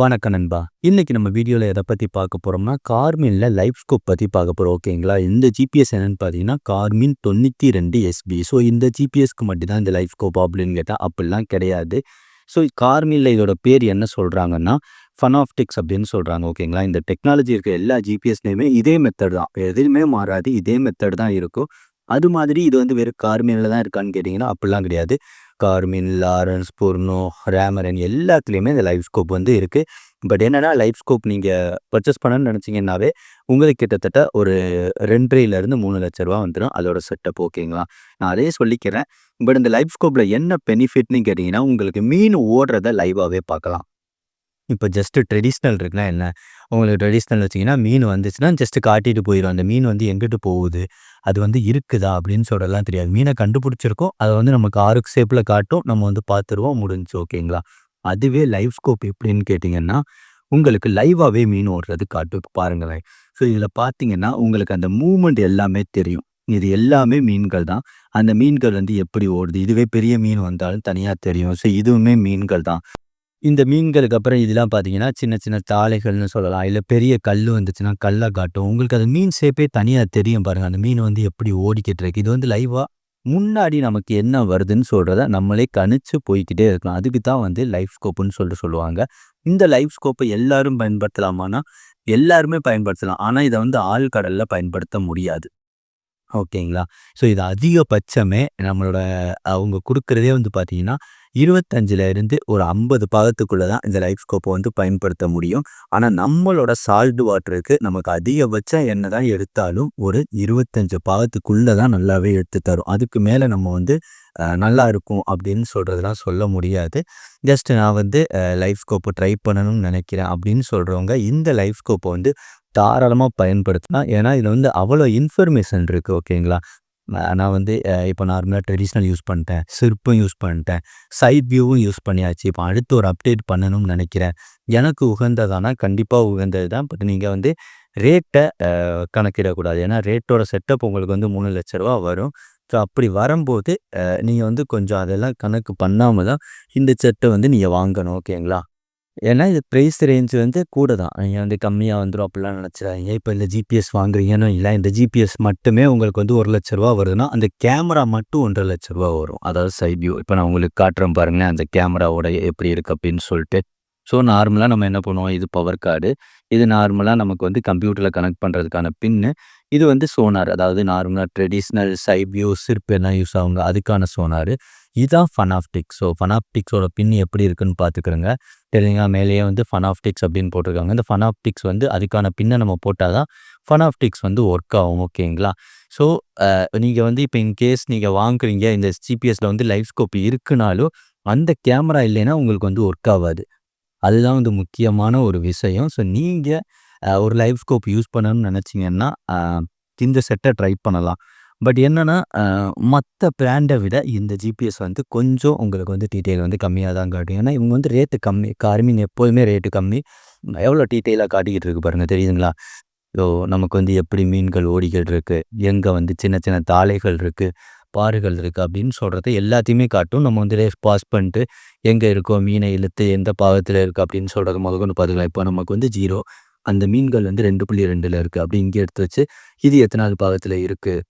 வணக்கம் நண்பா. இன்னைக்கு நம்ம வீடியோவில் எதை பற்றி பார்க்க போகிறோம்னா கார்மீனில் லைஃப் ஸ்கோப் பற்றி பார்க்க போகிறோம் ஓகேங்களா? இந்த ஜிபிஎஸ் என்னன்னு பார்த்தீங்கன்னா கார்மின் தொண்ணூற்றி ரெண்டு எஸ்பி ஸோ இந்த ஜிபிஎஸ்க்கு மட்டும் தான் இந்த லைஃப் ஸ்கோப் அப்படின்னு கேட்டால் அப்படிலாம் கிடையாது. ஸோ கார்மினில் இதோட பேர் என்ன சொல்கிறாங்கன்னா ஃபனாப்டிக்ஸ் அப்படின்னு சொல்கிறாங்க ஓகேங்களா? இந்த டெக்னாலஜி இருக்க எல்லா ஜிபிஎஸ்லேயுமே இதே மெத்தட் தான். எதுவுமே மாறாது இதே மெத்தட் தான் இருக்கும். அது மாதிரி இது வந்து வெறும் கார்மீனில் தான் இருக்கான்னு கேட்டிங்கன்னா அப்படிலாம் கிடையாது. கார்மின் லாரன்ஸ் பொர்னோ ரேமரன் எல்லாத்துலேயுமே இந்த லைஃப் ஸ்கோப் வந்து இருக்குது பட் என்னென்னா லைஃப் ஸ்கோப் நீங்கள் பர்ச்சேஸ் பண்ணணும்னு நினச்சிங்கன்னாவே உங்களுக்கு கிட்டத்தட்ட ஒரு ரெண்டரைலேருந்து மூணு லட்ச ரூபா வந்துடும் அதோட செட்டப் ஓகேங்களா? நான் அதே சொல்லிக்கிறேன். பட் இந்த லைஃப் ஸ்கோப்பில் என்ன பெனிஃபிட்னு கேட்டிங்கன்னா உங்களுக்கு மீன் ஓடுறத லைவாகவே பார்க்கலாம். இப்போ ஜஸ்ட்டு ட்ரெடிஷ்னல் இருக்குன்னா என்ன? உங்களுக்கு ட்ரெடிஷ்னல் வச்சிங்கன்னா மீன் வந்துச்சுன்னா ஜஸ்ட்டு காட்டிட்டு போயிடும் அந்த மீன் வந்து எங்கிட்டு போகுது? அது வந்து இருக்குதா? அப்படின்னு சொல்கிறதெல்லாம் தெரியாது. மீனை கண்டுபிடிச்சிருக்கோம். அதை வந்து நமக்கு ஆறுக்கு ஷேப்பில் காட்டும். நம்ம வந்து பார்த்துருவோம். முடிஞ்சு ஓகேங்களா அதுவே லைவ் ஸ்கோப் எப்படின்னு கேட்டிங்கன்னா உங்களுக்கு லைவாகவே மீன் ஓடுறது காட்டும். பாருங்களேன். ஸோ இதில் பார்த்தீங்கன்னா உங்களுக்கு அந்த மூமெண்ட் எல்லாமே தெரியும். இது எல்லாமே மீன்கள் தான். அந்த மீன்கள் வந்து எப்படி ஓடுது? இதுவே பெரிய மீன் வந்தாலும் தனியாக தெரியும். ஸோ இதுவுமே மீன்கள் தான். இந்த மீன்களுக்கு அப்புறம் இதெல்லாம் பார்த்தீங்கன்னா சின்ன சின்ன தாளைகள்னு சொல்லலாம். இல்லை பெரிய கல் வந்துச்சுன்னா கல்லாக காட்டும். உங்களுக்கு அது மீன் சேப்பே தனியாக தெரியும் பாருங்கள் அந்த மீன் வந்து எப்படி ஓடிக்கிட்டு இருக்கு. இது வந்து லைவாக முன்னாடி நமக்கு என்ன வருதுன்னு சொல்கிறத நம்மளே கணிச்சு போய்கிட்டே இருக்கலாம். அதுக்கு தான் வந்து லைஃப் ஸ்கோப்புன்னு சொல்லிட்டு சொல்லுவாங்க. இந்த லைஃப் ஸ்கோப்பை எல்லாரும் பயன்படுத்தலாமான்னா எல்லாருமே பயன்படுத்தலாம். ஆனால் இதை வந்து ஆழ்கடலில் பயன்படுத்த முடியாது. ஓகேங்களா? ஸோ இது அதிகபட்சமே நம்மளோட அவங்க கொடுக்குறதே வந்து பார்த்தீங்கன்னா இருபத்தஞ்சில் இருந்து ஒரு ஐம்பது பாகத்துக்குள்ளே தான் இந்த லைஃப் ஸ்கோப்பை வந்து பயன்படுத்த முடியும். ஆனால் நம்மளோட சால்ட் வாட்டருக்கு நமக்கு அதிகபட்சம் என்ன தான் எடுத்தாலும் ஒரு இருபத்தஞ்சு பாகத்துக்குள்ளே தான் நல்லாவே எடுத்து தரும். அதுக்கு மேலே நம்ம வந்து நல்லா இருக்கும் அப்படின்னு சொல்கிறதுலாம் சொல்ல முடியாது. ஜஸ்ட் நான் வந்து லைஃப் ஸ்கோப்பை ட்ரை பண்ணணும்னு நினைக்கிறேன் அப்படின்னு சொல்கிறவங்க இந்த லைஃப் ஸ்கோப்பை வந்து தாராளமாக பயன்படுத்தினா ஏன்னா இதில் வந்து அவ்வளோ இன்ஃபர்மேஷன் இருக்குது ஓகேங்களா நான் வந்து இப்போ நார்மலாக ட்ரெடிஷ்னல் யூஸ் பண்ணிட்டேன் சிற்பம் யூஸ் பண்ணிட்டேன் சைட் வியூவும் யூஸ் பண்ணியாச்சு இப்போ அடுத்து ஒரு அப்டேட் பண்ணணும்னு நினைக்கிறேன். எனக்கு உகந்ததானா? கண்டிப்பாக உகந்தது தான் பட் நீங்கள் வந்து ரேட்டை கணக்கிடக்கூடாது. ஏன்னா ரேட்டோட செட்டப் உங்களுக்கு வந்து மூணு லட்ச ரூபா வரும். ஸோ அப்படி வரும்போது நீங்கள் வந்து கொஞ்சம் அதெல்லாம் கணக்கு பண்ணாமல் தான் இந்த செட்டை வந்து நீங்கள் வாங்கணும் ஓகேங்களா ஏன்னா இது ப்ரைஸ் ரேஞ்ச் வந்து கூட தான். நீங்கள் வந்து கம்மியாக வந்துடும் அப்படிலாம் நினச்சிடாதீங்க. இப்போ இந்த ஜிபிஎஸ் வாங்குறீங்கன்னு இல்லை இந்த ஜிபிஎஸ் மட்டுமே உங்களுக்கு வந்து ஒரு லட்ச ரூபா வருதுன்னா அந்த கேமரா மட்டும் ஒன்றரை லட்ச ரூபா வரும். அதாவது சைட் வியூ இப்போ நான் உங்களுக்கு காட்டுறேன் பாருங்களேன் அந்த கேமராவோட எப்படி இருக்குது அப்படின்னு சொல்லிட்டு. ஸோ நார்மலாக நம்ம என்ன பண்ணுவோம்? இது பவர் கார்டு இது நார்மலாக நமக்கு வந்து கம்ப்யூட்டரில் கனெக்ட் பண்ணுறதுக்கான பின்னு இது வந்து சோனார் அதாவது நார்மலாக ட்ரெடிஷ்னல் சைபியோ வியூ சிற்பு என்ன யூஸ் ஆகுங்க. அதுக்கான சோனார் இதுதான் ஃபனாப்டிக்ஸ் ஸோ ஃபனாப்டிக்ஸோட பின் எப்படி இருக்குன்னு பார்த்துக்கிறோங்க. தெரியுங்க மேலேயே வந்து ஃபனாப்டிக்ஸ் அப்படின்னு போட்டிருக்காங்க. இந்த ஃபனாப்டிக்ஸ் வந்து அதுக்கான பின்னை நம்ம போட்டால் தான் ஃபனாப்டிக்ஸ் வந்து ஒர்க் ஆகும் ஓகேங்களா ஸோ நீங்கள் வந்து இப்போ இன்கேஸ் நீங்கள் வாங்குறீங்க இந்த ஜிபிஎஸ்ல வந்து லைஃப் ஸ்கோப் இருக்குனாலும் அந்த கேமரா இல்லைன்னா உங்களுக்கு வந்து ஒர்க் ஆகாது. அதுதான் வந்து முக்கியமான ஒரு விஷயம். ஸோ நீங்கள் ஒரு லைஃப் ஸ்கோப் யூஸ் பண்ணணும்னு நினச்சிங்கன்னா இந்த செட்டை ட்ரை பண்ணலாம். பட் என்னென்னா மற்ற பிராண்டை விட இந்த ஜிபிஎஸ் வந்து கொஞ்சம் உங்களுக்கு வந்து டீட்டெயில் வந்து கம்மியாக தான் காட்டும். ஏன்னா இவங்க வந்து ரேட்டு கம்மி. கார்மின் எப்போதுமே ரேட்டு கம்மி. எவ்வளோ டீட்டெயிலாக காட்டிக்கிட்டு இருக்கு பாருங்கள் தெரியுதுங்களா? ஸோ நமக்கு வந்து எப்படி மீன்கள் ஓடிகள் இருக்குது எங்கே வந்து சின்ன சின்ன தாளைகள் இருக்குது பாறுகள் இருக்குது அப்படின்னு சொல்கிறத எல்லாத்தையுமே காட்டும். நம்ம வந்து ரேஸ் பாஸ் பண்ணிட்டு எங்கே இருக்கோ மீனை இழுத்து எந்த பாகத்தில் இருக்குது அப்படின்னு சொல்கிறது முதல்கொண்டு பார்த்துக்கலாம் இப்போ நமக்கு வந்து ஜீரோ அந்த மீன்கள் வந்து ரெண்டு புள்ளி ரெண்டில் இருக்குது அப்படி இங்கே எடுத்து வச்சு இது எத்தனாவது பாகத்தில் இருக்குது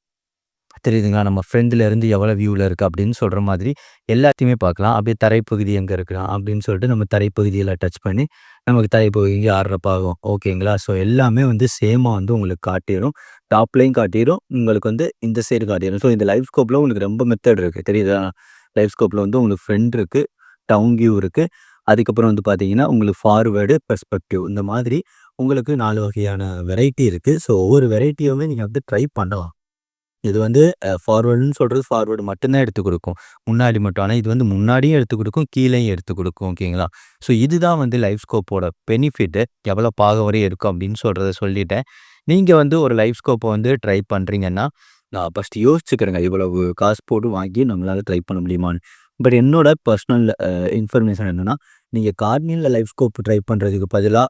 தெரியுதுங்களா? நம்ம ஃப்ரெண்ட்லேருந்து எவ்வளோ வியூவில் இருக்குது அப்படின்னு சொல்கிற மாதிரி எல்லாத்தையுமே பார்க்கலாம். அப்படியே தரைப்பகுதி எங்கே இருக்கலாம் அப்படின்னு சொல்லிட்டு நம்ம தரைப்பகுதியில் டச் பண்ணி நமக்கு தரைப்பகுதி இங்கே பாகம். ஓகேங்களா ஸோ எல்லாமே வந்து சேமாக வந்து உங்களுக்கு காட்டிடும் டாப்லேயும் காட்டிடும் உங்களுக்கு வந்து இந்த சைடு காட்டிடும் ஸோ இந்த லைஃப் ஸ்கோப்பில் உங்களுக்கு ரொம்ப மெத்தட் இருக்குது தெரியுதா? லைஃப் ஸ்கோப்பில் வந்து உங்களுக்கு ஃப்ரெண்ட் இருக்குது டவுன் வியூ இருக்குது அதுக்கப்புறம் வந்து பார்த்தீங்கன்னா உங்களுக்கு ஃபார்வேர்டு பெர்ஸ்பெக்டிவ் இந்த மாதிரி உங்களுக்கு நாலு வகையான வெரைட்டி இருக்குது ஸோ ஒவ்வொரு வெரைட்டியுமே நீங்கள் வந்து ட்ரை பண்ணலாம். இது வந்து ஃபார்வேர்டுன்னு சொல்கிறது ஃபார்வேர்டு மட்டும்தான் எடுத்து கொடுக்கும். முன்னாடி மட்டும். ஆனால் இது வந்து முன்னாடியும் எடுத்து கொடுக்கும் கீழேயும் எடுத்து கொடுக்கும் ஓகேங்களா ஸோ இதுதான் வந்து லைஃப் ஸ்கோப்போட பெனிஃபிட்டு எவ்வளோ பாக வரையும் இருக்கும் அப்படின்னு சொல்கிறத சொல்லிட்டேன். நீங்கள் வந்து ஒரு லைஃப் ஸ்கோப்பை வந்து ட்ரை பண்ணுறீங்கன்னா நான் ஃபஸ்ட்டு யோசிச்சுக்கிறேங்க. இவ்வளவு காசு போட்டு வாங்கி நம்மளால் ட்ரை பண்ண முடியுமான்னு. பட் என்னோட பர்சனல் இன்ஃபர்மேஷன் என்னென்னா நீங்கள் கார்னியில் லைஃப் ஸ்கோப் ட்ரை பண்ணுறதுக்கு பதிலாக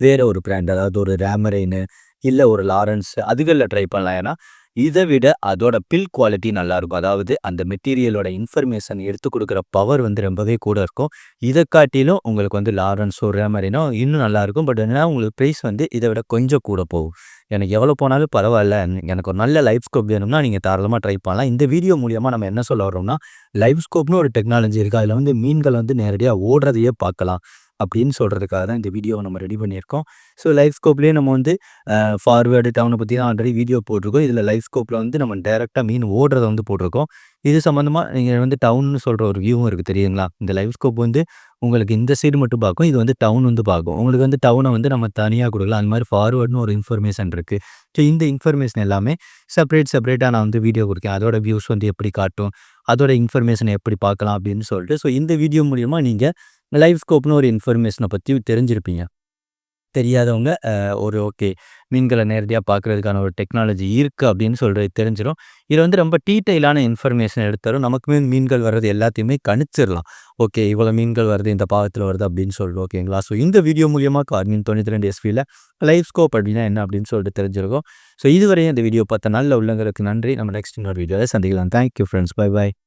வேறு ஒரு பிராண்ட் அதாவது ஒரு ரேமரைனு இல்லை ஒரு லாரன்ஸ் அதுகளில் ட்ரை பண்ணலாம். ஏன்னா இதை விட அதோட பில் குவாலிட்டி நல்லாயிருக்கும். அதாவது அந்த மெட்டீரியலோட இன்ஃபர்மேஷன் எடுத்து கொடுக்குற பவர் வந்து ரொம்பவே கூட இருக்கும். இதை காட்டிலும் உங்களுக்கு வந்து லாரன்ஸோ ரேமரினோ இன்னும் நல்லாயிருக்கும். பட் என்னன்னா உங்களுக்கு ப்ரைஸ் வந்து இதை விட கொஞ்சம் கூட போகும். எனக்கு எவ்வளோ போனாலும் பரவாயில்ல. எனக்கு ஒரு நல்ல லைஃப் ஸ்கோப் வேணும்னா நீங்கள் தாராளமாக ட்ரை பண்ணலாம். இந்த வீடியோ மூலியமாக நம்ம என்ன சொல்ல வரோம்னா லைஃப் ஸ்கோப்னு ஒரு டெக்னாலஜி இருக்குது அதில் வந்து மீன்கள் வந்து நேரடியாக ஓடுறதையே பார்க்கலாம். அப்படின்னு சொல்கிறதுக்காக தான் இந்த வீடியோவை நம்ம ரெடி பண்ணியிருக்கோம். ஸோ லைஃப் ஸ்கோப்லேயே நம்ம வந்து ஃபார்வேர்டு டவுனை பற்றி தான் ஆல்ரெடி வீடியோ போட்டிருக்கோம். இதில் லைஃப் ஸ்கோப்பில் வந்து நம்ம டேரெக்டாக மீன் ஓடுறதை வந்து போட்டிருக்கோம். இது சம்மந்தமாக நீங்கள் வந்து டவுன்னு சொல்கிற ஒரு வியூவும் இருக்குது தெரியுங்களா இந்த லைஃப் ஸ்கோப் வந்து உங்களுக்கு இந்த சைடு மட்டும் பார்க்கும் இது வந்து டவுன் வந்து பார்க்கும். உங்களுக்கு வந்து டவுனை வந்து நம்ம தனியாக கொடுக்கலாம். அந்த மாதிரி ஃபார்வேர்டுன்னு ஒரு இன்ஃபர்மேஷன் இருக்குது ஸோ இந்த இன்ஃபர்மேஷன் எல்லாமே செப்பரேட் செப்பரேட்டாக நான் வந்து வீடியோ கொடுக்கேன். அதோட வியூஸ் வந்து எப்படி காட்டும்? அதோட இன்ஃபர்மேஷனை எப்படி பார்க்கலாம் அப்படின்னு சொல்லிட்டு. ஸோ இந்த வீடியோ மூலிமா நீங்கள் லைஃப் ஸ்கோப்னு ஒரு இன்ஃபர்மேஷனை பற்றி தெரிஞ்சிருப்பீங்க. தெரியாதவங்க ஒரு ஓகே மீன்களை நேரடியாக பார்க்குறதுக்கான ஒரு டெக்னாலஜி இருக்குது அப்படின்னு சொல்கிறது தெரிஞ்சிடும் இது வந்து ரொம்ப டீட்டெயிலான இன்ஃபர்மேஷன் எடுத்தாலும் நமக்குமே மீன்கள் வர்றது எல்லாத்தையுமே கணிச்சிடலாம் ஓகே இவ்வளோ மீன்கள் வருது இந்த பாகத்தில் வருது அப்படின்னு சொல்லிட்டு ஓகேங்களா? ஸோ இந்த வீடியோ மூலியமாக கார்மின் தொண்ணூற்றி ரெண்டு எஸ்பியில் லைஃப் ஸ்கோப் அப்படின்னா என்ன அப்படின்னு சொல்லிட்டு தெரிஞ்சிருக்கோம். ஸோ இதுவரையும் இந்த வீடியோ பார்த்த நல்ல உள்ளங்களுக்கு நன்றி. நம்ம நெக்ஸ்ட் இன்னொரு வீடியோவில் சந்திக்கலாம். Thank you friends bye bye